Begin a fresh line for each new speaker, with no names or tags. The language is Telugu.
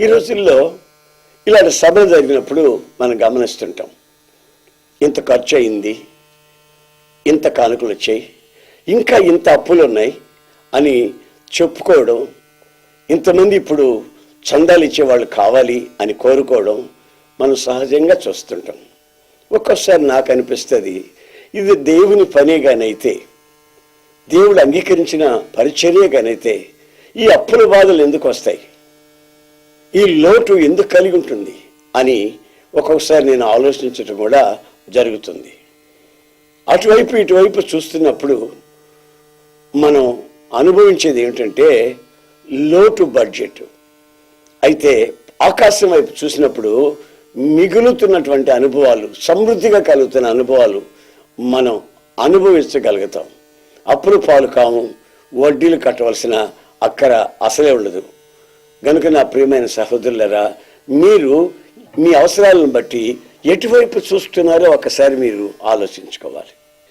ఈ రోజుల్లో ఇలాంటి సభలు జరిగినప్పుడు మనం గమనిస్తుంటాం. ఇంత ఖర్చు అయింది ఇంత కానుకలు వచ్చాయి ఇంకా ఇంత అప్పులు ఉన్నాయి అని చెప్పుకోవడం ఇంతమంది ఇప్పుడు చందాలు ఇచ్చేవాళ్ళు కావాలి అని కోరుకోవడం మనం సహజంగా చూస్తుంటాం. ఒక్కోసారి నాకు అనిపిస్తుంది ఇది దేవుని పనిగానైతే దేవుడు అంగీకరించిన పరిచర్యగానైతే ఈ అప్పుల బాధలు ఎందుకు వస్తాయి? ఈ లోటు ఎందుకు కలిగి ఉంటుంది అని ఒక్కొక్కసారి నేను ఆలోచించడం కూడా జరుగుతుంది. అటువైపు ఇటువైపు చూస్తున్నప్పుడు మనం అనుభవించేది ఏమిటంటే లోటు బడ్జెట్ అయితే ఆకాశం వైపు చూసినప్పుడు మిగులుతున్నటువంటి అనుభవాలు సమృద్ధిగా కలుగుతున్న అనుభవాలు మనం అనుభవించగలుగుతాం. అప్పులు పాలు కాము వడ్డీలు కట్టవలసిన అక్కర అసలే ఉండదు. గనుక నా ప్రియమైన సహోదరులరా మీరు మీ అవసరాలను బట్టి ఎటువైపు చూస్తున్నారో ఒకసారి మీరు ఆలోచించుకోవాలి.